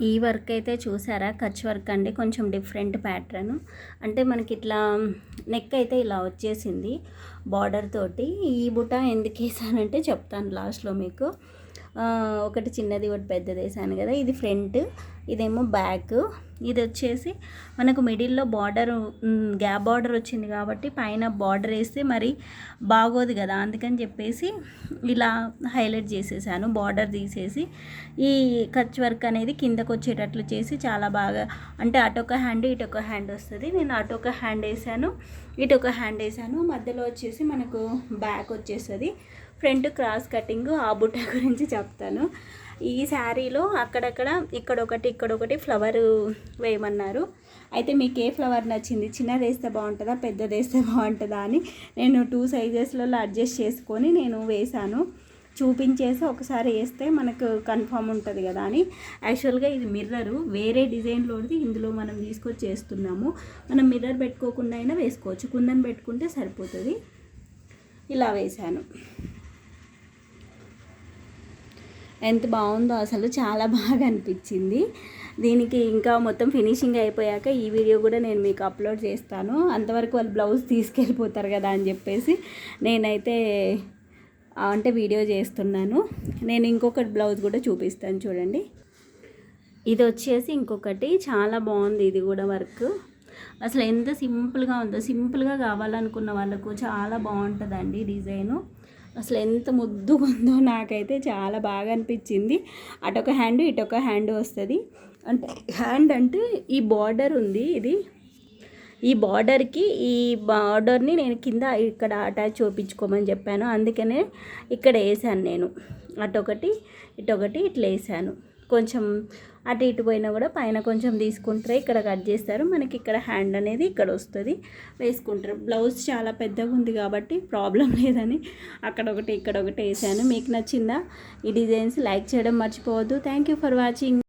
ఈ వర్క్ అయితే చూసారా? కచ్ వర్క్ అండి. కొంచెం డిఫరెంట్ ప్యాటర్న్. అంటే మనకి ఇట్లా నెక్ అయితే ఇలా వచ్చేసింది బార్డర్ తోటి. ఈ బుట్ట ఎందుకు వేసానంటే చెప్తాను లాస్ట్లో మీకు. ఒకటి చిన్నది ఒకటి పెద్దది వేసాను కదా. ఇది ఫ్రంట్ ఇదేమో బ్యాక్. ఇది వచ్చేసి మనకు మిడిల్లో బార్డర్ గ్యాప్ బార్డర్ వచ్చింది కాబట్టి పైన బార్డర్ వేస్తే మరి బాగోదు కదా. అందుకని చెప్పేసి ఇలా హైలైట్ చేసేసాను బార్డర్ తీసేసి. ఈ కచ్ వర్క్ అనేది కిందకు వచ్చేటట్లు చేసి చాలా బాగా అంటే అటొక హ్యాండ్ ఇటొక హ్యాండ్ వస్తుంది. నేను అటొక హ్యాండ్ వేసాను ఇటొక హ్యాండ్ వేసాను. మధ్యలో వచ్చేసి మనకు బ్యాక్ వచ్చేస్తుంది. ఫ్రంట్ క్రాస్ కటింగ్ ఆ బుట్ట గురించి చెప్తాను. ఈ శారీలో అక్కడక్కడ ఇక్కడ ఒకటి ఇక్కడ ఒకటి ఫ్లవర్ వేయమన్నారు. అయితే మీకు ఏ ఫ్లవర్ నచ్చింది? చిన్నది వేస్తే బాగుంటుందా? పెద్దది వేస్తే బాగుంటుందా అని నేను టూ సైజెస్లలో అడ్జస్ట్ చేసుకొని నేను వేశాను. చూపించేసి ఒకసారి వేస్తే మనకు కన్ఫామ్ ఉంటుంది కదా అని. యాక్చువల్గా ఇది మిర్రరు. వేరే డిజైన్లోది ఇందులో మనం తీసుకొచ్చి చేస్తున్నాము మనం మిర్రర్ పెట్టుకోకుండా అయినా వేసుకోవచ్చు. కుందన్ పెట్టుకుంటే సరిపోతుంది. ఇలా వేశాను. ఎంత బాగుందో అసలు చాలా బాగా అనిపించింది. దీనికి ఇంకా మొత్తం ఫినిషింగ్ అయిపోయాక ఈ వీడియో కూడా నేను మీకు అప్లోడ్ చేస్తాను. అంతవరకు వాళ్ళు బ్లౌజ్ తీసుకెళ్ళిపోతారు కదా అని చెప్పేసి నేనైతే అంటే వీడియో చేస్తున్నాను. నేను ఇంకొకటి బ్లౌజ్ కూడా చూపిస్తాను చూడండి. ఇది వచ్చేసి ఇంకొకటి. చాలా బాగుంది ఇది కూడా వర్క్. అసలు ఎంత సింపుల్గా ఉందో సింపుల్గా కావాలనుకున్న వాళ్ళకు చాలా బాగుంటుందండి డిజైను. అసలు ఎంత ముద్దుగా ఉందో నాకైతే చాలా బాగా అనిపించింది. అటొక హ్యాండ్ ఇటొక హ్యాండ్ వస్తుంది. అంటే హ్యాండ్ అంటే ఈ బార్డర్ ఉంది ఇది. ఈ బార్డర్కి ఈ బార్డర్ని నేను కింద ఇక్కడ అటాచ్ చూపించుకోమని చెప్పాను. అందుకనే ఇక్కడ వేసాను నేను. అటొకటి ఇటొకటి ఇట్లా వేసాను కొంచెం అటు ఇటు పోయినా కూడా పైన కొంచెం తీసుకుంటారు. ఇక్కడ కట్ చేస్తారు. మనకి ఇక్కడ హ్యాండ్ అనేది ఇక్కడ వస్తుంది. వేసుకుంటారు. బ్లౌజ్ చాలా పెద్దగా ఉంది కాబట్టి ప్రాబ్లం లేదని అక్కడ ఒకటి ఇక్కడ ఒకటి వేసాను. మీకు నచ్చిందా? ఈ డిజైన్స్ లైక్ చేయడం మర్చిపోవద్దు. Thank you for watching